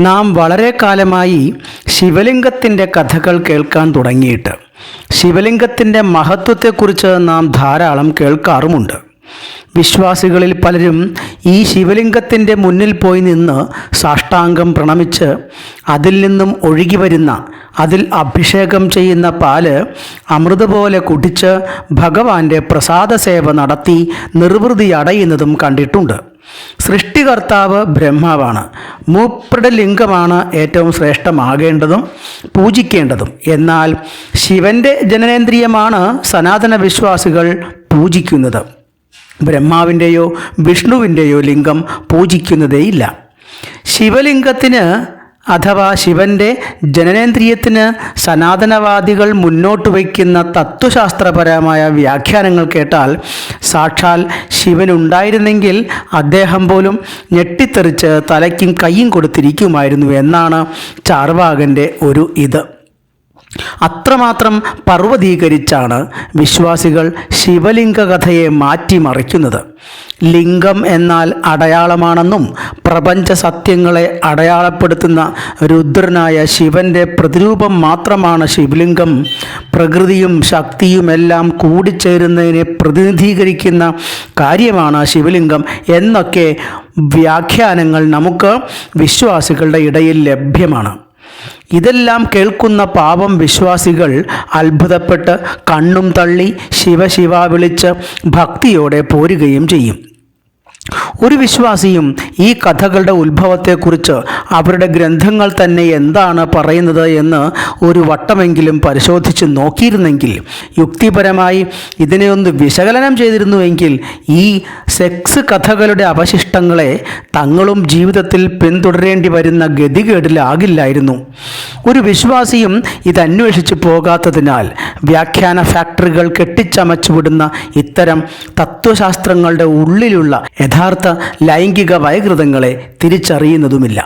നാം വളരെ കാലമായി ശിവലിംഗത്തിന്റെ കഥകൾ കേൾക്കാൻ തുടങ്ങിയിട്ട്. ശിവലിംഗത്തിന്റെ മഹത്വത്തെക്കുറിച്ച് നാം ധാരാളം കേൾക്കാറുമുണ്ട്. വിശ്വാസികളിൽ പലരും ഈ ശിവലിംഗത്തിന്റെ മുന്നിൽ പോയി നിന്ന് സാഷ്ടാംഗം പ്രണമിച്ച് അതിൽ നിന്നും ഒഴുകി വരുന്ന അതിൽ അഭിഷേകം ചെയ്യുന്ന പാൽ അമൃത് പോലെ കുടിച്ച് ഭഗവാന്റെ പ്രസാദ സേവ നടത്തി നിർവൃതി അടയുന്നതും കണ്ടിട്ടുണ്ട്. സൃഷ്ടികർത്താവ് ബ്രഹ്മാവാണ്. മൂപ്പരുടെ ലിംഗമാണ് ഏറ്റവും ശ്രേഷ്ഠമാകേണ്ടതും പൂജിക്കേണ്ടതും. എന്നാൽ ശിവന്റെ ജനനേന്ദ്രിയമാണ് സനാതന വിശ്വാസികൾ പൂജിക്കുന്നത്. ബ്രഹ്മാവിന്റെയോ വിഷ്ണുവിന്റെയോ ലിംഗം പൂജിക്കുന്നതേയില്ല. ശിവലിംഗത്തിന് അഥവാ ശിവന്റെ ജനനേന്ദ്രിയത്തിന് സനാതനവാദികൾ മുന്നോട്ട് വയ്ക്കുന്ന തത്വശാസ്ത്രപരമായ വ്യാഖ്യാനങ്ങൾ കേട്ടാൽ സാക്ഷാൽ ശിവനുണ്ടായിരുന്നെങ്കിൽ അദ്ദേഹം പോലും ഞെട്ടിത്തെറിച്ച് തലയ്ക്കും കൈയും കൊടുത്തിരിക്കുമായിരുന്നു എന്നാണ് ചാർവാകന്റെ ഒരു ഇത്. അത്രമാത്രം പർവതീകരിച്ചാണ് വിശ്വാസികൾ ശിവലിംഗ കഥയെ മാറ്റിമറിക്കുന്നത്. ലിംഗം എന്നാൽ അടയാളമാണെന്നും പ്രപഞ്ച സത്യങ്ങളെ അടയാളപ്പെടുത്തുന്ന രുദ്രനായ ശിവന്റെ പ്രതിരൂപം മാത്രമാണ് ശിവലിംഗം. പ്രകൃതിയും ശക്തിയുമെല്ലാം കൂടിച്ചേരുന്നതിനെ പ്രതിനിധീകരിക്കുന്ന കാര്യമാണ് ശിവലിംഗം എന്നൊക്കെ വ്യാഖ്യാനങ്ങൾ നമുക്ക് വിശ്വാസികളുടെ ഇടയിൽ ലഭ്യമാണ്. ഇതെല്ലാം കേൾക്കുന്ന പാപം വിശ്വാസികൾ അത്ഭുതപ്പെട്ട് കണ്ണും തള്ളി ശിവശിവ വിളിച്ച് ഭക്തിയോടെ പോരുകയും ചെയ്യും. ഒരു വിശ്വാസിയും ഈ കഥകളുടെ ഉത്ഭവത്തെക്കുറിച്ച് അവരുടെ ഗ്രന്ഥങ്ങൾ തന്നെ എന്താണ് പറയുന്നത് എന്ന് ഒരു വട്ടമെങ്കിലും പരിശോധിച്ച് നോക്കിയിരുന്നെങ്കിൽ യുക്തിപരമായി ഇതിനെ ഒന്ന് വിശകലനം ചെയ്തിരുന്നുവെങ്കിൽ ഈ സെക്സ് കഥകളുടെ അവശിഷ്ടങ്ങളെ തങ്ങളും ജീവിതത്തിൽ പിന്തുടരേണ്ടി വരുന്ന ഗതികേടിലാകില്ലായിരുന്നു. ഒരു വിശ്വാസിയും ഇത് അന്വേഷിച്ച് പോകാത്തതിനാൽ വ്യാഖ്യാന ഫാക്ടറികൾ കെട്ടിച്ചമച്ചുവിടുന്ന ഇത്തരം തത്വശാസ്ത്രങ്ങളുടെ ഉള്ളിലുള്ള യഥാർത്ഥ ലൈംഗിക വൈകൃതങ്ങളെ തിരിച്ചറിയുന്നതുമില്ല.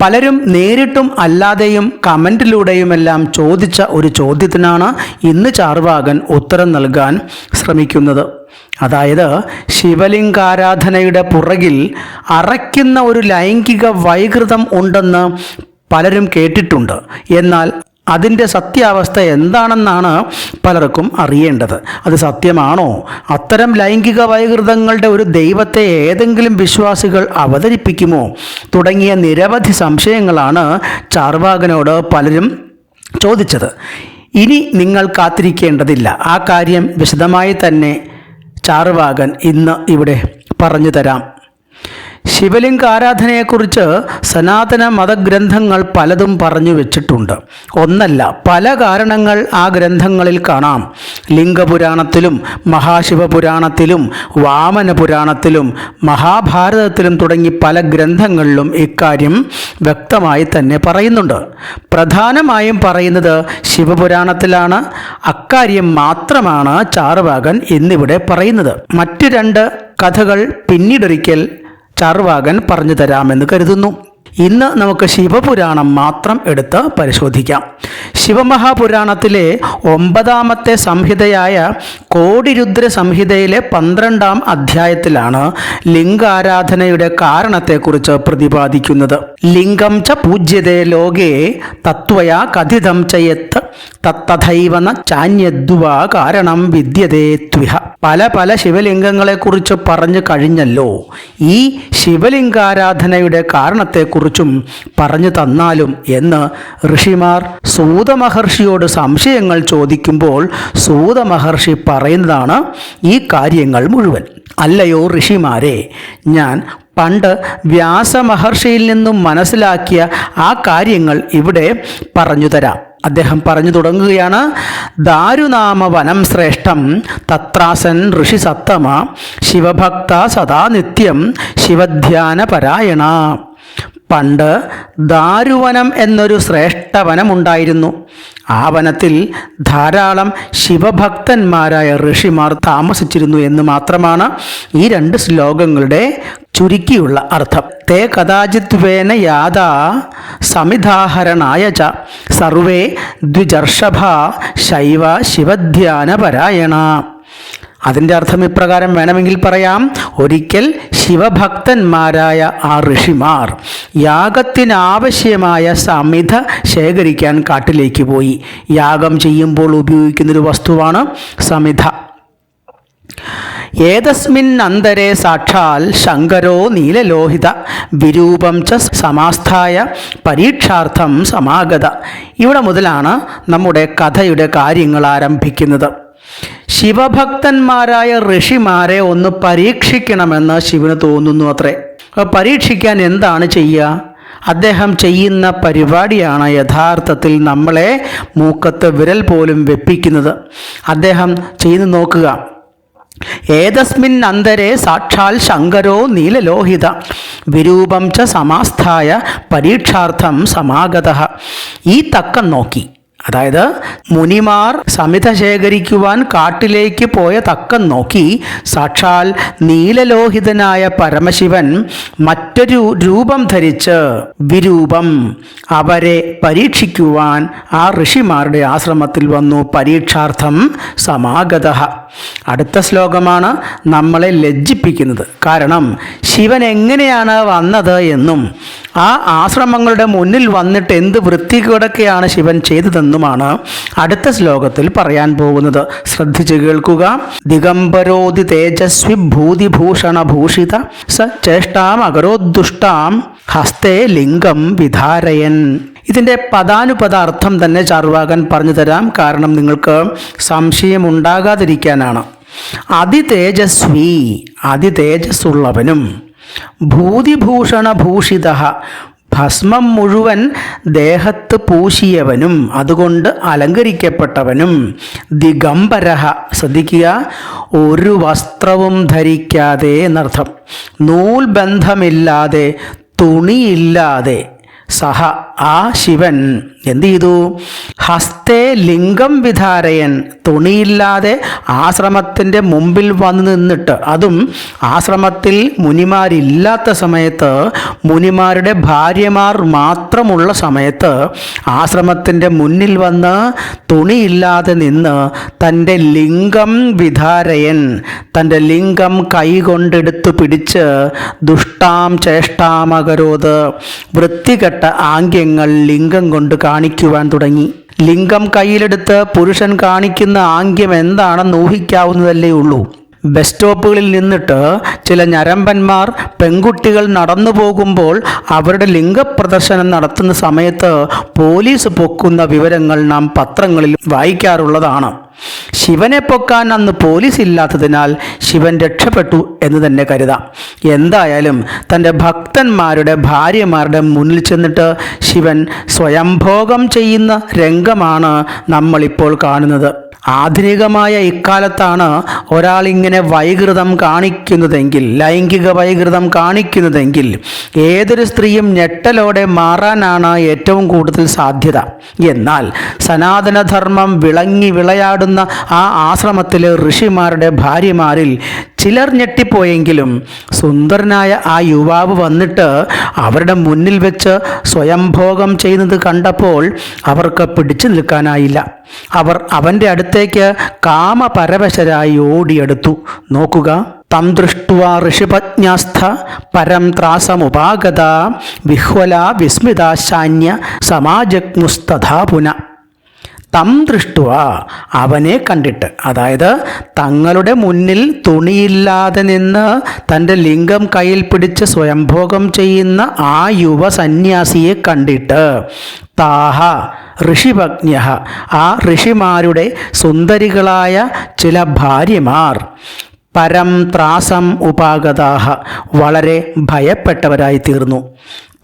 പലരും നേരിട്ടും അല്ലാതെയും കമന്റിലൂടെയുമെല്ലാം ചോദിച്ച ഒരു ചോദ്യത്തിനാണ് ഇന്ന് ചാർവാകൻ ഉത്തരം നൽകാൻ ശ്രമിക്കുന്നത്. അതായത് ശിവലിംഗാരാധനയുടെ പുറകിൽ അറയ്ക്കുന്ന ഒരു ലൈംഗിക വൈകൃതം ഉണ്ടെന്ന് പലരും കേട്ടിട്ടുണ്ട്. എന്നാൽ അതിന്റെ സത്യാവസ്ഥ എന്താണെന്നാണ് പലർക്കും അറിയേണ്ടത്. അത് സത്യമാണോ? അത്തരം ലൈംഗിക വൈകൃതങ്ങളുടെ ഒരു ദൈവത്തെ ഏതെങ്കിലും വിശ്വാസികൾ അവതരിപ്പിക്കുമോ? തുടങ്ങിയ നിരവധി സംശയങ്ങളാണ് ചാർവാകനോട് പലരും ചോദിച്ചത്. ഇനി നിങ്ങൾ കാത്തിരിക്കേണ്ടതില്ല. ആ കാര്യം വിശദമായി തന്നെ ചാർവാകൻ ഇന്ന് ഇവിടെ പറഞ്ഞു തരാം. ശിവലിംഗ ആരാധനയെക്കുറിച്ച് സനാതന മതഗ്രന്ഥങ്ങൾ പലതും പറഞ്ഞു വെച്ചിട്ടുണ്ട്. ഒന്നല്ല പല കാരണങ്ങൾ ആ ഗ്രന്ഥങ്ങളിൽ കാണാം. ലിംഗപുരാണത്തിലും മഹാശിവപുരാണത്തിലും വാമന പുരാണത്തിലും മഹാഭാരതത്തിലും തുടങ്ങി പല ഗ്രന്ഥങ്ങളിലും ഇക്കാര്യം വ്യക്തമായി തന്നെ പറയുന്നുണ്ട്. പ്രധാനമായും പറയുന്നത് ശിവപുരാണത്തിലാണ്. അക്കാര്യം മാത്രമാണ് ചാറുവാകൻ എന്നിവിടെ പറയുന്നത്. മറ്റു രണ്ട് കഥകൾ പിന്നീടൊരിക്കൽ ചാർവാകൻ പറഞ്ഞു തരാമെന്ന് കരുതുന്നു. ഇന്ന് നമുക്ക് ശിവപുരാണം മാത്രം എടുത്ത് പരിശോധിക്കാം. ശിവമഹാപുരാണത്തിലെ ഒമ്പതാമത്തെ സംഹിതയായ കോടിരുദ്ര സംഹിതയിലെ പന്ത്രണ്ടാം അധ്യായത്തിലാണ് ലിംഗാരാധനയുടെ കാരണത്തെക്കുറിച്ച് പ്രതിപാദിക്കുന്നത്. ലിംഗം ച പൂജ്യതേ ലോകേ തത്വയാ കഥിതം ചയത്ത് തത്തഥൈവന ചാന്യദ്വാ കാരണം വിദ്യതേ ത്വിഹ. പല പല ശിവലിംഗങ്ങളെക്കുറിച്ച് പറഞ്ഞു കഴിഞ്ഞല്ലോ. ഈ ശിവലിംഗാരാധനയുടെ കാരണത്തെക്കുറിച്ചും പറഞ്ഞു തന്നാലും എന്ന് ഋഷിമാർ സൂതമഹർഷിയോട് സംശയങ്ങൾ ചോദിക്കുമ്പോൾ സൂതമഹർഷി പറയുന്നതാണ് ഈ കാര്യങ്ങൾ മുഴുവൻ. അല്ലയോ ഋഷിമാരെ ഞാൻ പണ്ട് വ്യാസമഹർഷിയിൽ നിന്നും മനസ്സിലാക്കിയ ആ കാര്യങ്ങൾ ഇവിടെ പറഞ്ഞു തരാം. അദ്ദേഹം പറഞ്ഞു തുടങ്ങുകയാണ് ദാരുനാമ വനം ശ്രേഷ്ഠം തത്രാസൻ ഋഷി സത്തമ ശിവഭക്ത സദാ നിത്യം ശിവധ്യാന പരായണ പണ്ട് ദാരുവനം എന്നൊരു ശ്രേഷ്ഠ വനമുണ്ടായിരുന്നു. ആ വനത്തിൽ ധാരാളം ശിവഭക്തന്മാരായ ഋഷിമാർ താമസിച്ചിരുന്നു എന്ന് മാത്രമാണ് ഈ രണ്ട് ശ്ലോകങ്ങളുടെ ചുരുക്കിയുള്ള അർത്ഥം. തേ കഥാചിത്വേന യാതാ സമിധാഹരണായ ച സർവേ ദ്വിജർഷഭ ശൈവ ശിവധ്യാനപരായണ. അതിന്റെ അർത്ഥം ഇപ്രകാരം വേണമെങ്കിൽ പറയാം. ഒരിക്കൽ ശിവഭക്തന്മാരായ ആ ഋഷിമാർ യാഗത്തിനാവശ്യമായ സമിത ശേഖരിക്കാൻ കാട്ടിലേക്ക് പോയി. യാഗം ചെയ്യുമ്പോൾ ഉപയോഗിക്കുന്നൊരു വസ്തുവാണ് സമിത ഏതസ്മിൻ അന്തരെ സാക്ഷാൽ ശങ്കരോ നീലലോഹിത വിരൂപം ച സമാസ്ഥായ പരീക്ഷാർത്ഥം സമാഗത. ഇവിടെ മുതലാണ് നമ്മുടെ കഥയുടെ കാര്യങ്ങൾ ആരംഭിക്കുന്നത്. ശിവഭക്തന്മാരായ ഋഷിമാരെ ഒന്ന് പരീക്ഷിക്കണമെന്ന് ശിവന് തോന്നുന്നു അത്രേ. പരീക്ഷിക്കാൻ എന്താണ് ചെയ്യുക അദ്ദേഹം ചെയ്യുന്ന പരിപാടിയാണ് യഥാർത്ഥത്തിൽ നമ്മളെ മൂക്കത്ത് വിരൽ പോലും വെപ്പിക്കുന്നത്. അദ്ദേഹം ചെയ്തു നോക്കുക. ഏതസ്മിൻ അന്തരെ സാക്ഷാൽ ശങ്കരോ നീലലോഹിത. വിരൂപം ച സമാസ്ഥായ പരീക്ഷാർത്ഥം സമാഗത. ഈ തക്കം നോക്കി. അതായത് മുനിമാർ സമിത ശേഖരിക്കുവാൻ കാട്ടിലേക്ക് പോയ തക്കം നോക്കി സാക്ഷാൽ നീലലോഹിതനായ പരമശിവൻ മറ്റൊരു രൂപം ധരിച്ച് വിരൂപം അവരെ പരീക്ഷിക്കുവാൻ ആ ഋഷിമാരുടെ ആശ്രമത്തിൽ വന്നു. പരീക്ഷാർത്ഥം സമാഗത. അടുത്ത ശ്ലോകമാണ് നമ്മളെ ലജ്ജിപ്പിക്കുന്നത്. കാരണം ശിവൻ എങ്ങനെയാണ് വന്നത് എന്നും ആ ആശ്രമങ്ങളുടെ മുന്നിൽ വന്നിട്ട് എന്ത് വൃത്തികേടൊക്കെയാണ് ശിവൻ ചെയ്തതെന്നുമാണ് അടുത്ത ശ്ലോകത്തിൽ പറയാൻ പോകുന്നത്. ശ്രദ്ധിച്ചു കേൾക്കുക. ദിഗംബരോതി തേജസ്വി ഭൂതിഭൂഷണ ഭൂഷിത സ ചേഷ്ടാം അകരോദ്ദുഷ്ടാം ഹസ്തേ ലിംഗം വിധാരയൻ. ഇതിന്റെ പദാനുപദ അർത്ഥം തന്നെ ചാർവാകൻ പറഞ്ഞു തരാം. കാരണം നിങ്ങൾക്ക് സംശയമുണ്ടാകാതിരിക്കാനാണ്. അതിതേജസ്വി അതിതേജസ്സുള്ളവനും ഭൂതിഭൂഷണ ഭൂഷിത ഭസ്മം മുഴുവൻ ദേഹത്ത് പൂശിയവനും അതുകൊണ്ട് അലങ്കരിക്കപ്പെട്ടവനും. ദിഗംബരഹ ശ്രദ്ധിക്കുക ഒരു വസ്ത്രവും ധരിക്കാതെ എന്നർത്ഥം. നൂൽ ബന്ധമില്ലാതെ തുണിയില്ലാതെ സഹ ആ ശിവൻ എന്ത് ചെയ്തു? ഹസ്തേ ലിംഗം വിധാരയൻ തുണിയില്ലാതെ ആശ്രമത്തിന്റെ മുമ്പിൽ വന്ന് നിന്നിട്ട് അതും ആശ്രമത്തിൽ മുനിമാരില്ലാത്ത സമയത്ത് മുനിമാരുടെ ഭാര്യമാർ മാത്രമുള്ള സമയത്ത് ആശ്രമത്തിന്റെ മുന്നിൽ വന്ന് തുണിയില്ലാതെ നിന്ന് തന്റെ ലിംഗം വിധാരയൻ തന്റെ ലിംഗം കൈകൊണ്ടെടുത്ത് പിടിച്ച് ദുഷ്ടാം ചേഷ്ടാമകരോത് വൃത്തികെട്ട ആംഗ്യങ്ങൾ ലിംഗം കൊണ്ട് കാണിക്കുവാൻ തുടങ്ങി. ലിംഗം കയ്യിലെടുത്ത് പുരുഷൻ കാണിക്കുന്ന ആംഗ്യം എന്താണെന്ന് ഊഹിക്കാവുന്നതല്ലേ ഉള്ളൂ. ബസ് സ്റ്റോപ്പുകളിൽ നിന്നിട്ട് ചില ഞരമ്പന്മാർ പെൺകുട്ടികൾ നടന്നു പോകുമ്പോൾ അവരുടെ ലിംഗപ്രദർശനം നടത്തുന്ന സമയത്ത് പോലീസ് പൊക്കുന്ന വിവരങ്ങൾ നാം പത്രങ്ങളിൽ വായിക്കാറുള്ളതാണ്. ശിവനെ പൊക്കാൻ അന്ന് പോലീസ് ഇല്ലാത്തതിനാൽ ശിവൻ രക്ഷപ്പെട്ടു എന്ന് തന്നെ കരുതാം. എന്തായാലും തന്റെ ഭക്തന്മാരുടെ ഭാര്യമാരുടെ മുന്നിൽ ചെന്നിട്ട് ശിവൻ സ്വയംഭോഗം ചെയ്യുന്ന രംഗമാണ് നമ്മളിപ്പോൾ കാണുന്നത്. ആധുനികമായ ഇക്കാലത്താണ് ഒരാൾ ഇങ്ങനെ വൈകൃതം കാണിക്കുന്നതെങ്കിൽ ലൈംഗിക വൈകൃതം കാണിക്കുന്നതെങ്കിൽ ഏതൊരു സ്ത്രീയും ഞെട്ടലോടെ മാറാനാണ് ഏറ്റവും കൂടുതൽ സാധ്യത. എന്നാൽ സനാതനധർമ്മം വിളങ്ങി വിളയാടുന്ന ആ ആശ്രമത്തിലെ ഋഷിമാരുടെ ഭാര്യമാരിൽ ചിലർ ഞെട്ടിപ്പോയെങ്കിലും സുന്ദരനായ ആ യുവാവ് വന്നിട്ട് അവരുടെ മുന്നിൽ വെച്ച് സ്വയംഭോഗം ചെയ്യുന്നത് കണ്ടപ്പോൾ അവർക്ക് പിടിച്ചു നിൽക്കാനായില്ല. അവർ അവന്റെ അടുത്തേക്ക് കാമപരവശരായി ഓടിയെടുത്തു. നോക്കുക തം ദൃഷ്ടുവാ ഋഷിപജ്ഞാസ്ഥ പരം ത്രാസമുപാഗത വിഹ്വല വിസ്മിതാശാന്യ സമാജഗ്മുസ്തഥാ പുന. തം ദൃഷ്ടുവ അവനെ കണ്ടിട്ട്. അതായത് തങ്ങളുടെ മുന്നിൽ തുണിയില്ലാതെ നിന്ന് തന്റെ ലിംഗം കയ്യിൽ പിടിച്ച് സ്വയംഭോഗം ചെയ്യുന്ന ആ യുവ സന്യാസിയെ കണ്ടിട്ട് താഹ ഋഷിഭജ്ഞ ആ ഋഷിമാരുടെ സുന്ദരികളായ ചില ഭാര്യമാർ പരം ത്രാസം ഉപാഗതാഹ വളരെ ഭയപ്പെട്ടവരായി തീർന്നു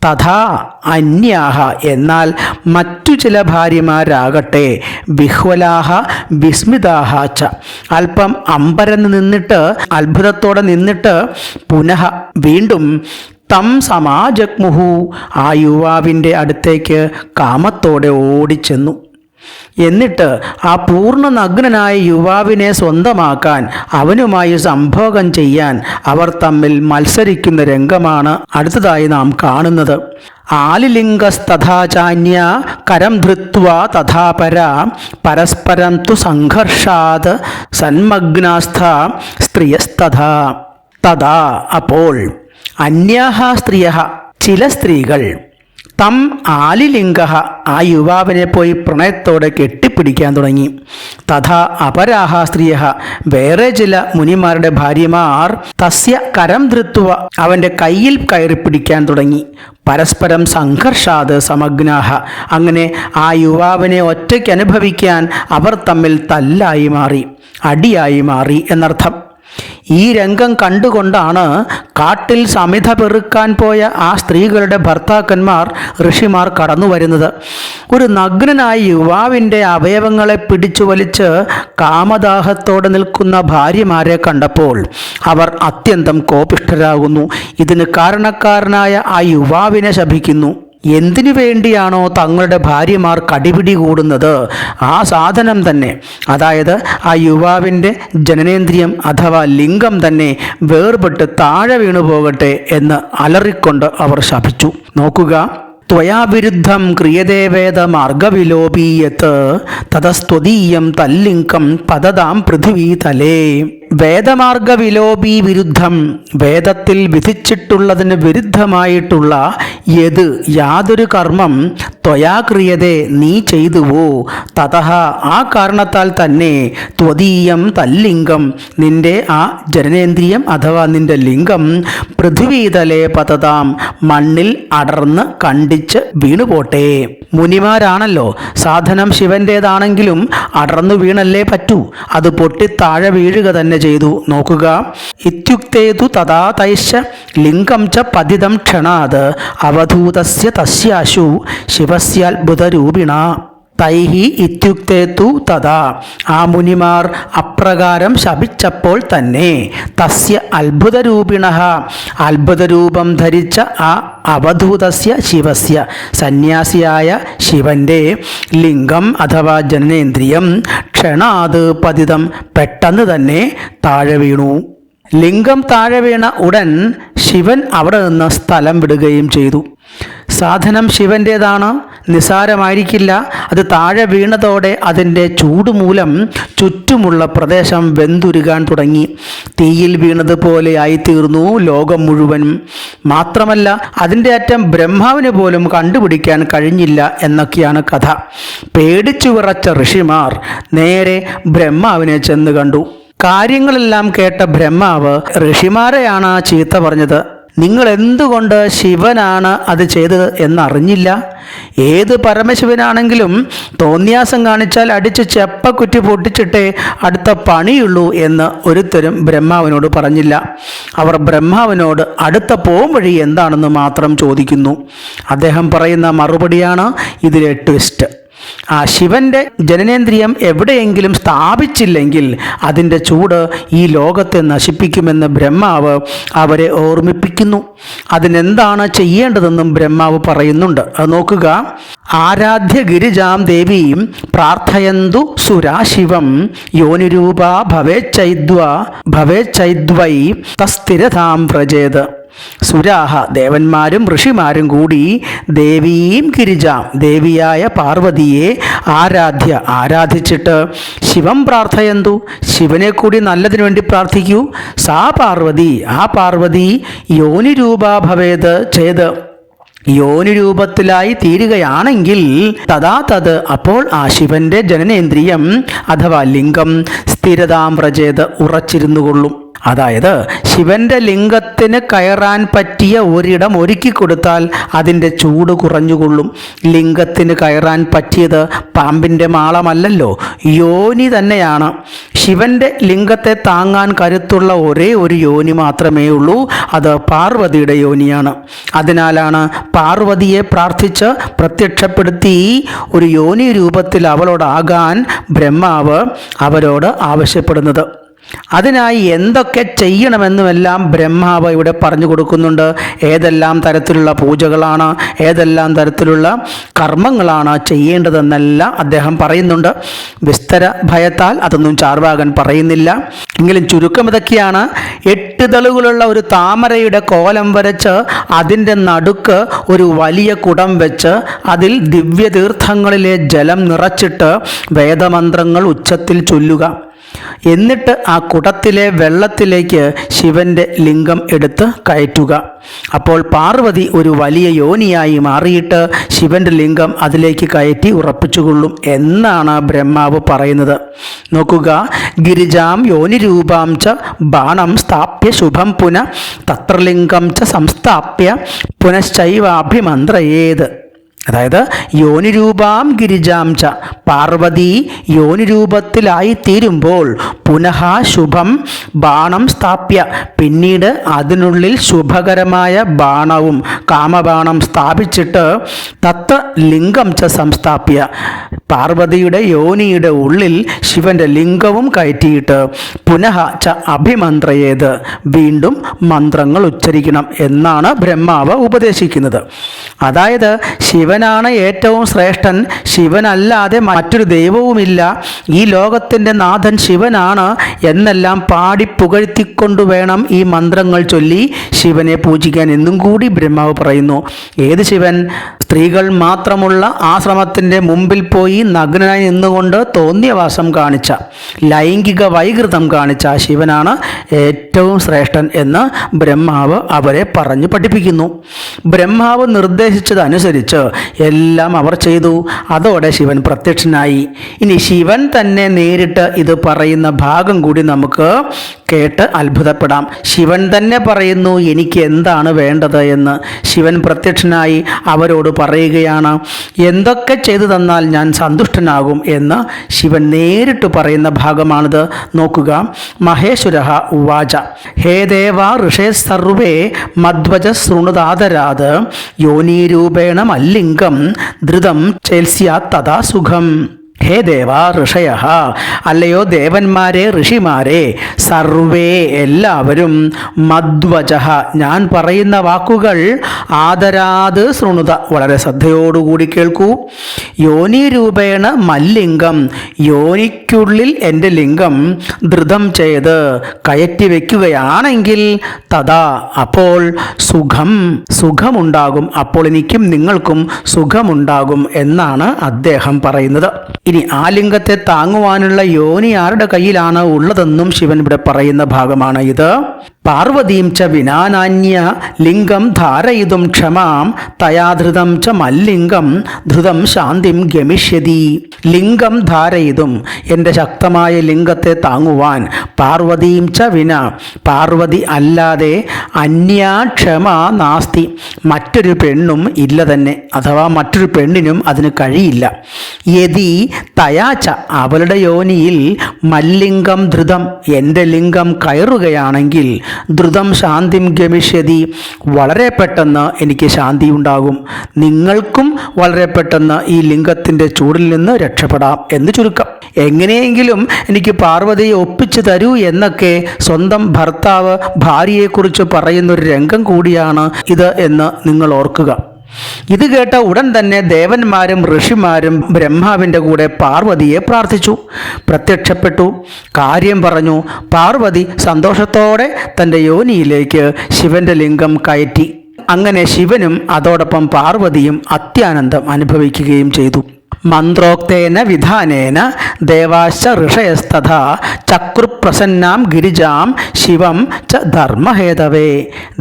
തഥാ അന്യാഹ എന്നാൽ മറ്റു ചില ഭാര്യമാരാകട്ടെ ബിഹ്വലാഹ വിസ്മിതാഹ ച. അല്പം അമ്പരന്ന് നിന്നിട്ട് അത്ഭുതത്തോടെ നിന്നിട്ട് പുനഃ വീണ്ടും തം സമാജഗ്മുഹു ആ യുവാവിന്റെ അടുത്തേക്ക് കാമത്തോടെ ഓടിച്ചെന്നു. എന്നിട്ട് ആ പൂർണ നഗ്നനായ യുവാവിനെ സ്വന്തമാക്കാൻ അവനുമായി സംഭോഗം ചെയ്യാൻ അവർ തമ്മിൽ മത്സരിക്കുന്ന രംഗമാണ് അടുത്തതായി നാം കാണുന്നത്. ആലിലിംഗസ്തഥാചാന്യ കരം ധൃത്വ തഥാപര പരസ്പരം തു സംഘർഷാത് സന്മഗ്നാസ്ഥ സ്ത്രീയസ്തഥ. തഥാ അപ്പോൾ അന്യാഹ സ്ത്രീയ ചില സ്ത്രീകൾ തം ആലിലിംഗ ആ യുവാവിനെ പോയി പ്രണയത്തോടെ കെട്ടിപ്പിടിക്കാൻ തുടങ്ങി. തഥാ അപരാഹ സ്ത്രീയ വേറെ ചില മുനിമാരുടെ ഭാര്യമാർ തസ്യ കരം ധൃത്വ അവന്റെ കയ്യിൽ കയറി പിടിക്കാൻ തുടങ്ങി. പരസ്പരം സംഘർഷാത് സമഗ്നാഹ. അങ്ങനെ ആ യുവാവിനെ ഒറ്റയ്ക്ക് അനുഭവിക്കാൻ അവർ തമ്മിൽ തല്ലായി മാറി. അടിയായി മാറി എന്നർത്ഥം. ഈ രംഗം കണ്ടുകൊണ്ടാണ് കാട്ടിൽ സമിത പെറുക്കാൻ പോയ ആ സ്ത്രീകളുടെ ഭർത്താക്കന്മാർ ഋഷിമാർ കടന്നു വരുന്നത്. ഒരു നഗ്നനായ യുവാവിന്റെ അവയവങ്ങളെ പിടിച്ചു വലിച്ച് കാമദാഹത്തോടെ നിൽക്കുന്ന ഭാര്യമാരെ കണ്ടപ്പോൾ അവർ അത്യന്തം കോപിഷ്ഠരാകുന്നു. ഇതിന് കാരണക്കാരനായ ആ യുവാവിനെ ശപിക്കുന്നു. എന്തിനു വേണ്ടിയാണോ തങ്ങളുടെ ഭാര്യമാർ കടിപിടി കൂടുന്നത്? ആ സാധനം തന്നെ. അതായത് ആ യുവാവിന്റെ ജനനേന്ദ്രിയം അഥവാ ലിംഗം തന്നെ വേർപെട്ട് താഴെ വീണു പോകട്ടെ എന്ന് അലറിക്കൊണ്ട് അവർ ശപിച്ചു. നോക്കുക. ത്വയാവിരുദ്ധം ക്രിയദേവേദ മാർഗവിലോപീയത്ത് തതസ്ത്വതീയം തല്ലിംഗം പതതാം പൃഥിവീതലേ വേദമാർഗ വിലോപി വിരുദ്ധം വേദത്തിൽ വിധിച്ചിട്ടുള്ളതിന് വിരുദ്ധമായിട്ടുള്ള യത് യാതൊരു കർമ്മം ത്വയാ ക്രിയതെ നീ ചെയ്തുവോ തതഹ ആ കാരണത്താൽ തന്നെ ത്വതീയം തല്ലിംഗം. നിന്റെ ആ ജനനേന്ദ്രിയം അഥവാ നിന്റെ ലിംഗം പൃഥ്വീതലെ പതതാം മണ്ണിൽ അടർന്ന് കണ്ടിച്ച് വീണുപോട്ടെ. മുനിമാരാണല്ലോ സാധനം ശിവന്റേതാണെങ്കിലും അടർന്നു വീണല്ലേ പറ്റൂ. അത് പൊട്ടി താഴെ വീഴുക തന്നെ ചെയ്തു. നോക്കുക. ഇത്യുക്തേതു തഥാ തൈശ ലിംഗം ച പതിതം ക്ഷണാത്. അവധൂതസ്യ തസ്യാശു ശിവസ്യാത്ഭുതരൂപിണ. തൈഹി ഇത്യുക്തേ തു തഥാ. ആ മുനിമാർ അപ്രകാരം ശപിച്ചപ്പോൾ തന്നെ തസ്യ അത്ഭുതരൂപിണ. അത്ഭുതരൂപം ധരിച്ച ആ അവധൂതസ്യ ശിവസ്യ. സന്യാസിയായ ശിവന്റെ ലിംഗം അഥവാ ജനനേന്ദ്രിയം ക്ഷണാത് പതിതം പെട്ടെന്ന് തന്നെ താഴെ വീണു. ലിംഗം താഴെ വീണ ഉടൻ ശിവൻ അവിടെ നിന്ന് സ്ഥലം വിടുകയും ചെയ്തു. സാധനം ശിവന്റേതാണ് നിസാരമായിരിക്കില്ല. അത് താഴെ വീണതോടെ അതിന്റെ ചൂട് മൂലം ചുറ്റുമുള്ള പ്രദേശം വെന്തുരുകാൻ തുടങ്ങി. തീയിൽ വീണതുപോലെ ആയിത്തീർന്നു ലോകം മുഴുവൻ. മാത്രമല്ല അതിന്റെ അറ്റം ബ്രഹ്മാവിന് പോലും കണ്ടുപിടിക്കാൻ കഴിഞ്ഞില്ല എന്നൊക്കെയാണ് കഥ. പേടിച്ചു വിറച്ച ഋഷിമാർ നേരെ ബ്രഹ്മാവിനെ ചെന്ന് കണ്ടു. കാര്യങ്ങളെല്ലാം കേട്ട ബ്രഹ്മാവ് ഋഷിമാരെയാണ് ചീത്ത പറഞ്ഞത്. നിങ്ങൾ എന്തുകൊണ്ട് ശിവനാണ് അത് ചെയ്തത് എന്നറിഞ്ഞില്ല? ഏത് പരമശിവനാണെങ്കിലും തോന്നിയാസം കാണിച്ചാൽ അടിച്ച് ചെപ്പക്കുറ്റി പൊട്ടിച്ചിട്ടേ അടുത്ത പണിയുള്ളൂ എന്ന് ഒരുത്തരും ബ്രഹ്മാവിനോട് പറഞ്ഞില്ല. അവർ ബ്രഹ്മാവിനോട് അടുത്ത പോം വഴി എന്താണെന്ന് മാത്രം ചോദിക്കുന്നു. അദ്ദേഹം പറയുന്ന മറുപടിയാണ് ഇതിലെ ട്വിസ്റ്റ് ആ ശിവന്റെ ജനനേന്ദ്രിയം എവിടെയെങ്കിലും സ്ഥാപിച്ചില്ലെങ്കിൽ അതിന്റെ ചൂട് ഈ ലോകത്തെ നശിപ്പിക്കുമെന്ന് ബ്രഹ്മാവ് അവരെ ഓർമ്മിപ്പിക്കുന്നു. അതിനെന്താണ് ചെയ്യേണ്ടതെന്നും ബ്രഹ്മാവ് പറയുന്നുണ്ട്. അത് നോക്കുക. ആരാധ്യ ഗിരിജാം ദേവീം പ്രാർത്ഥയന്തു സുരാശിവം യോനിരൂപ ഭവേച്ചൈദ്വ ഭവേച്ചൈദ്വൈ തസ്ഥിരതാം വ്രജേത്. സുരാഹ ദേവന്മാരും ഋഷിമാരും കൂടി ദേവീം ഗിരിജാം ദേവിയായ പാർവതിയെ ആരാധ്യ ആരാധിച്ചിട്ട് ശിവം പ്രാർത്ഥയന്തു. ശിവനെ കൂടി നല്ലതിനു വേണ്ടി പ്രാർത്ഥിക്കൂ. സാ പാർവതി ആ പാർവതി യോനി രൂപാഭവേത് ചെയ്ത് യോനി രൂപത്തിലായി തീരുകയാണെങ്കിൽ തഥാ തത് അപ്പോൾ ആ ശിവന്റെ ജനനേന്ദ്രിയം അഥവാ ലിംഗം സ്ഥിരതാം വ്രജേത് ഉറച്ചിരുന്നു കൊള്ളും അതായത് ശിവന്റെ ലിംഗത്തിന് കയറാൻ പറ്റിയ ഒരിടം ഒരുക്കി കൊടുത്താൽ അതിന്റെ ചൂട് കുറഞ്ഞുകൊള്ളും. ലിംഗത്തിന് കയറാൻ പറ്റിയത് പാമ്പിന്റെ മാളമല്ലല്ലോ. യോനി തന്നെയാണ്. ശിവന്റെ ലിംഗത്തെ താങ്ങാൻ കരുത്തുള്ള ഒരേ ഒരു യോനി മാത്രമേ ഉള്ളൂ. അത് പാർവതിയുടെ യോനിയാണ്. അതിനാലാണ് പാർവതിയെ പ്രാർത്ഥിച്ച് പ്രത്യക്ഷപ്പെടുത്തി ഒരു യോനി രൂപത്തിൽ അവളോടാകാൻ ബ്രഹ്മാവ് അവരോട് ആവശ്യപ്പെടുന്നത്. അതിനായി എന്തൊക്കെ ചെയ്യണമെന്നുമെല്ലാം ബ്രഹ്മാവ് ഇവിടെ പറഞ്ഞു കൊടുക്കുന്നുണ്ട്. ഏതെല്ലാം തരത്തിലുള്ള പൂജകളാണ് ഏതെല്ലാം തരത്തിലുള്ള കർമ്മങ്ങളാണ് ചെയ്യേണ്ടതെന്നെല്ലാം അദ്ദേഹം പറയുന്നുണ്ട്. വിസ്തര ഭയത്താൽ അതൊന്നും ചാർവാകൻ പറയുന്നില്ല. എങ്കിലും ചുരുക്കം ഇതൊക്കെയാണ്. എട്ട് തളുകളുള്ള ഒരു താമരയുടെ കോലം വരച്ച് അതിന്റെ നടുക്ക് ഒരു വലിയ കുടം വെച്ച് അതിൽ ദിവ്യതീർത്ഥങ്ങളിലെ ജലം നിറച്ചിട്ട് വേദമന്ത്രങ്ങൾ ഉച്ചത്തിൽ ചൊല്ലുക. എന്നിട്ട് ആ കുടത്തിലെ വെള്ളത്തിലേക്ക് ശിവന്റെ ലിംഗം എടുത്ത് കയറ്റുക. അപ്പോൾ പാർവതി ഒരു വലിയ യോനിയായി മാറിയിട്ട് ശിവന്റെ ലിംഗം അതിലേക്ക് കയറ്റി ഉറപ്പിച്ചുകൊള്ളും എന്നാണ് ബ്രഹ്മാവ് പറയുന്നത്. നോക്കുക ഗിരിജാം യോനിരൂപാം ച ബാണം സ്ഥാപ്യ ശുഭം പുന തത്രലിംഗം ച സംസ്ഥാപ്യ പുനശ്ചൈവാഭിമന്ത്രയേത്. അതായത് യോനിരൂപാം ഗിരിജാംച പാർവതി യോനിരൂപത്തിലായി തീരുമ്പോൾ പുനഃ ശുഭം ബാണം സ്ഥാപ്യ. പിന്നീട് അതിനുള്ളിൽ ശുഭകരമായ ബാണവും കാമബാണം സ്ഥാപിച്ചിട്ട് തത്ത ലിംഗം ച സംസ്ഥാപ്യ. പാർവതിയുടെ യോനിയുടെ ഉള്ളിൽ ശിവന്റെ ലിംഗവും കയറ്റിയിട്ട് പുനഃ ച അഭിമന്ത്രയേത്. വീണ്ടും മന്ത്രങ്ങൾ ഉച്ചരിക്കണം എന്നാണ് ബ്രഹ്മാവ് ഉപദേശിക്കുന്നത്. അതായത് ശിവനാണ് ഏറ്റവും ശ്രേഷ്ഠൻ. ശിവനല്ലാതെ മറ്റൊരു ദൈവവുമില്ല. ഈ ലോകത്തിന്റെ നാഥൻ ശിവനാണ് എന്നെല്ലാം പാടി പുകഴ്ത്തിക്കൊണ്ടു വേണം ഈ മന്ത്രങ്ങൾ ചൊല്ലി ശിവനെ പൂജിക്കാൻ എന്നും കൂടി ബ്രഹ്മാവ് പറയുന്നു. ഏത് ശിവൻ? സ്ത്രീകൾ മാത്രമുള്ള ആശ്രമത്തിന്റെ മുമ്പിൽ പോയി നഗ്നനായി നിന്നുകൊണ്ട് തോന്നിയവാസം കാണിച്ച ലൈംഗിക വൈകൃതം കാണിച്ച ശിവനാണ് ഏറ്റവും ശ്രേഷ്ഠൻ എന്ന് ബ്രഹ്മാവ് അവരെ പറഞ്ഞു പഠിപ്പിക്കുന്നു. ബ്രഹ്മാവ് നിർദ്ദേശിച്ചതനുസരിച്ച് എല്ലാം അവർ ചെയ്തു. അതോടെ ശിവൻ പ്രത്യക്ഷനായി. ഇനി ശിവൻ തന്നെ നേരിട്ട് ഇത് പറയുന്ന ഭാഗം കൂടി നമുക്ക് കേട്ട് അത്ഭുതപ്പെടാം. ശിവൻ തന്നെ പറയുന്നു എനിക്ക് എന്താണ് വേണ്ടത്? എന്ന് ശിവൻ പ്രത്യക്ഷനായി അവരോട് പറയുകയാണ് എന്തൊക്കെ ചെയ്തു തന്നാൽ ഞാൻ സന്തുഷ്ടനാകും? എന്ന് ശിവൻ നേരിട്ട് പറയുന്ന ഭാഗമാണിത്. നോക്കുക മഹേശ്വര ഉവാച ഹേ ദേവ ഋഷേ സർവേ മധ്വജ ശൃണുതാതരാത് യോനീരൂപേണ മല്ലിംഗം ധൃതം ചേൽസ്യാ തഥാ സുഖം. ഹേ ദേവ ഋഷയ അല്ലയോ ദേവന്മാരെ ഋഷിമാരെ സർവേ എല്ലാവരും മധ്വജ ഞാൻ പറയുന്ന വാക്കുകൾ ആദരാത് ശൃണുത. വളരെ ശ്രദ്ധയോടുകൂടി കേൾക്കൂ. യോനി രൂപേണ മല്ലിംഗം. യോനിക്കുള്ളിൽ എന്റെ ലിംഗം ധൃതം ചെയ്ത് കയറ്റി വയ്ക്കുകയാണെങ്കിൽ തഥാ അപ്പോൾ സുഖം സുഖമുണ്ടാകും. അപ്പോൾ എനിക്കും നിങ്ങൾക്കും സുഖമുണ്ടാകും എന്നാണ് അദ്ദേഹം പറയുന്നത്. ഇനി ആ ലിംഗത്തെ താങ്ങുവാനുള്ള യോനി ആരുടെ കയ്യിലാണ് ഉള്ളതെന്നും ശിവൻ ഇവിടെ പറയുന്ന ഭാഗമാണ് ഇത്. പാർവതീം ച വിനാനാന്യ ലിംഗം ധാരയിതും ക്ഷമാം തയാധൃതം ച മല്ലിംഗം ധൃതം ശാന്തിം ഗമിഷ്യതി. ലിംഗം ധാരയിതും എന്റെ ശക്തമായ ലിംഗത്തെ താങ്ങുവാൻ പാർവതീം ച വിന പാർവതി അല്ലാതെ അന്യാ ക്ഷമ നാസ്തി. മറ്റൊരു പെണ്ണും ഇല്ല തന്നെ അഥവാ മറ്റൊരു പെണ്ണിനും അതിന് കഴിയില്ല. യതി തയാച്ച അവളുടെ യോനിയിൽ മല്ലിംഗം ധൃതം എന്റെ ലിംഗം കയറുകയാണെങ്കിൽ ധൃതം ശാന്തിം ഗമിഷ്യതി. വളരെ പെട്ടെന്ന് എനിക്ക് ശാന്തി ഉണ്ടാകും നിങ്ങൾക്കും വളരെ പെട്ടെന്ന് ഈ ലിംഗത്തിന്റെ ചൂടിൽ നിന്ന് രക്ഷപ്പെടാം എന്ന് ചുരുക്കം. എങ്ങനെയെങ്കിലും എനിക്ക് പാർവതിയെ ഒപ്പിച്ചു തരൂ എന്നൊക്കെ സ്വന്തം ഭർത്താവ് ഭാര്യയെക്കുറിച്ച് പറയുന്നൊരു രംഗം കൂടിയാണ് ഇത് എന്ന് നിങ്ങൾ ഓർക്കുക. ഇത് കേട്ട ഉടൻ തന്നെ ദേവന്മാരും ഋഷിമാരും ബ്രഹ്മാവിന്റെ കൂടെ പാർവതിയെ പ്രാർത്ഥിച്ചു. പ്രത്യക്ഷപ്പെട്ടു. കാര്യം പറഞ്ഞു. പാർവതി സന്തോഷത്തോടെ തന്റെ യോനിയിലേക്ക് ശിവന്റെ ലിംഗം കയറ്റി. അങ്ങനെ ശിവനും അതോടൊപ്പം പാർവതിയും അത്യാനന്ദം അനുഭവിക്കുകയും ചെയ്തു. മന്ത്രോക്തേന വിധാനേന ദേവാശ ഋഷയസ്തഥ ചക്രുപ്രസന്നാം ഗിരിജാം ശിവം ച ധർമ്മഹേതവേ.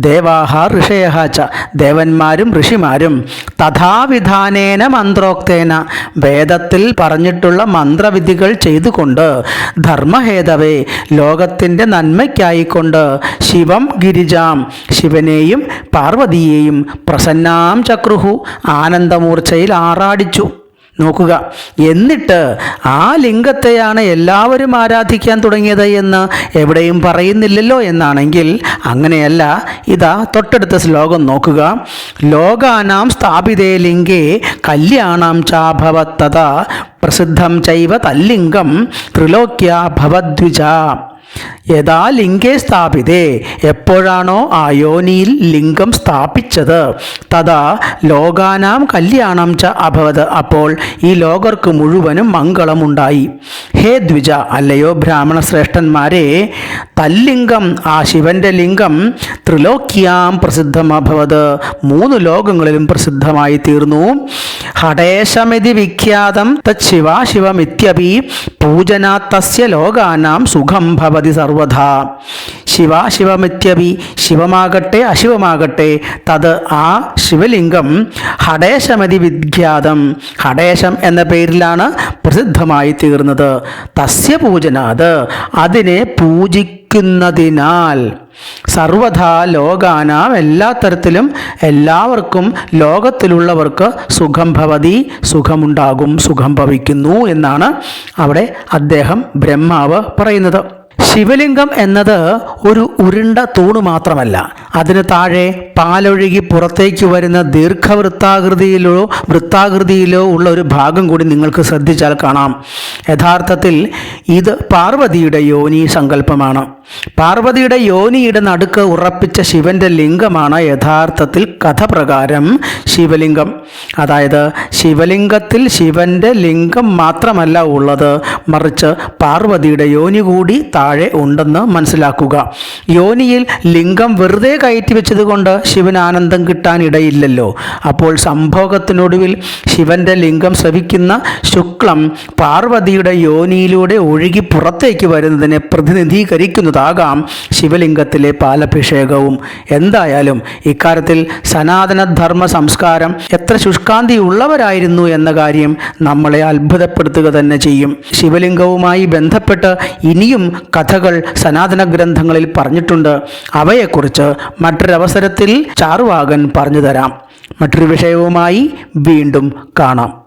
ദേവാഹ ഋഷയ ച ദേവന്മാരും ഋഷിമാരും. തഥാവിധാനേന മന്ത്രോക്തേന വേദത്തിൽ പറഞ്ഞിട്ടുള്ള മന്ത്രവിധികൾ ചെയ്തുകൊണ്ട് ധർമ്മഹേതവേ ലോകത്തിന്റെ നന്മയ്ക്കായിക്കൊണ്ട് ശിവം ഗിരിജാം ശിവനെയും പാർവതിയെയും പ്രസന്നാം ചക്രുഹു ആനന്ദമൂർച്ചയിൽ ആറാടിച്ചു. നോക്കുക. എന്നിട്ട് ആ ലിംഗത്തെയാണ് എല്ലാവരും ആരാധിക്കാൻ തുടങ്ങിയത് എന്ന് എവിടെയും പറയുന്നില്ലല്ലോ എന്നാണെങ്കിൽ അങ്ങനെയല്ല. ഇതാ തൊട്ടടുത്ത ശ്ലോകം നോക്കുക. ലോകാനാം സ്ഥാപിതേ ലിംഗേ കല്യാണം ചാഭവത്തത പ്രസിദ്ധം ചൈവ തല്ലിംഗം ത്രിലോക്യ ഭവദ്വിജ. യഥാ ലിംഗേ സ്ഥാപിതേ. എപ്പോഴാണോ ആ യോനിയിൽ ലിംഗം സ്ഥാപിച്ചത്. തഥാ ലോകാനാം കല്യാണം ച അഭവത്. അപ്പോൾ ഈ ലോകർക്ക് മുഴുവനും മംഗളമുണ്ടായി ഹേ ദ്വിജ അല്ലയോ ബ്രാഹ്മണ ശ്രേഷ്ഠന്മാരെ തല്ലിംഗം ആ ശിവന്റെ ലിംഗം ത്രിലോക്യാം പ്രസിദ്ധമഭവത്. മൂന്ന് ലോകങ്ങളിലും പ്രസിദ്ധമായി തീർന്നു. ഹടേശമിതി വിഖ്യാതം തത് ശിവാശിവമിത്യപി പൂജനാത്തസ്യ ലോകാനാം സുഖം ഭവതി ശിവ ശിവമിത്യവി ശിവമാകട്ടെ അശിവമാകട്ടെ തത് ആ ശിവലിംഗം ഹടേശമതി വിഖ്യാതം ഹടേശം എന്ന പേരിലാണ് പ്രസിദ്ധമായി തീർന്നത്. തസ്യ പൂജനാത് അതിനെ പൂജിക്കുന്നതിനാൽ സർവഥാ ലോകാനാം എല്ലാ തരത്തിലും എല്ലാവർക്കും ലോകത്തിലുള്ളവർക്ക് സുഖം ഭവതി സുഖമുണ്ടാകും സുഖം ഭവിക്കുന്നു എന്നാണ് അവിടെ അദ്ദേഹം ബ്രഹ്മാവ് പറയുന്നത്. ശിവലിംഗം എന്നത് ഒരു ഉരുണ്ട തൂണ് മാത്രമല്ല. അതിന് താഴെ പാലൊഴുകി പുറത്തേക്ക് വരുന്ന ദീർഘവൃത്താകൃതിയിലോ വൃത്താകൃതിയിലോ ഉള്ള ഒരു ഭാഗം കൂടി നിങ്ങൾക്ക് ശ്രദ്ധിച്ചാൽ കാണാം. യഥാർത്ഥത്തിൽ ഇത് പാർവതിയുടെ യോനി സങ്കല്പമാണ്. പാർവതിയുടെ യോനിയുടെ നടുക്ക് ഉറപ്പിച്ച ശിവന്റെ ലിംഗമാണ് യഥാർത്ഥത്തിൽ കഥ പ്രകാരം ശിവലിംഗം. അതായത് ശിവലിംഗത്തിൽ ശിവന്റെ ലിംഗം മാത്രമല്ല ഉള്ളത്. മറിച്ച് പാർവതിയുടെ യോനി കൂടി താഴെ ഉണ്ടെന്ന് മനസ്സിലാക്കുക. യോനിയിൽ ലിംഗം വെറുതെ കയറ്റി വെച്ചതുകൊണ്ട് ശിവന് ആനന്ദം കിട്ടാൻ ഇടയില്ലല്ലോ. അപ്പോൾ സംഭോഗത്തിനൊടുവിൽ ശിവന്റെ ലിംഗം ശ്രവിക്കുന്ന ശുക്ലം പാർവതിയുടെ യോനിയിലൂടെ ഒഴുകി പുറത്തേക്ക് വരുന്നതിനെ പ്രതിനിധീകരിക്കുന്നതാകാം ശിവലിംഗത്തിലെ പാലഭിഷേകവും. എന്തായാലും ഇക്കാര്യത്തിൽ സനാതനധർമ്മ സംസ്കാരം എത്ര ശുഷ്കാന്തി ഉള്ളവരായിരുന്നു എന്ന കാര്യം നമ്മളെ അത്ഭുതപ്പെടുത്തുക തന്നെ ചെയ്യും. ശിവലിംഗവുമായി ബന്ധപ്പെട്ട് ഇനിയും കഥകൾ സനാതന ഗ്രന്ഥങ്ങളിൽ പറഞ്ഞിട്ടുണ്ട്. അവയെക്കുറിച്ച് മറ്റൊരവസരത്തിൽ ചാർവാകൻ പറഞ്ഞു തരാം. മറ്റൊരു വിഷയവുമായി വീണ്ടും കാണാം.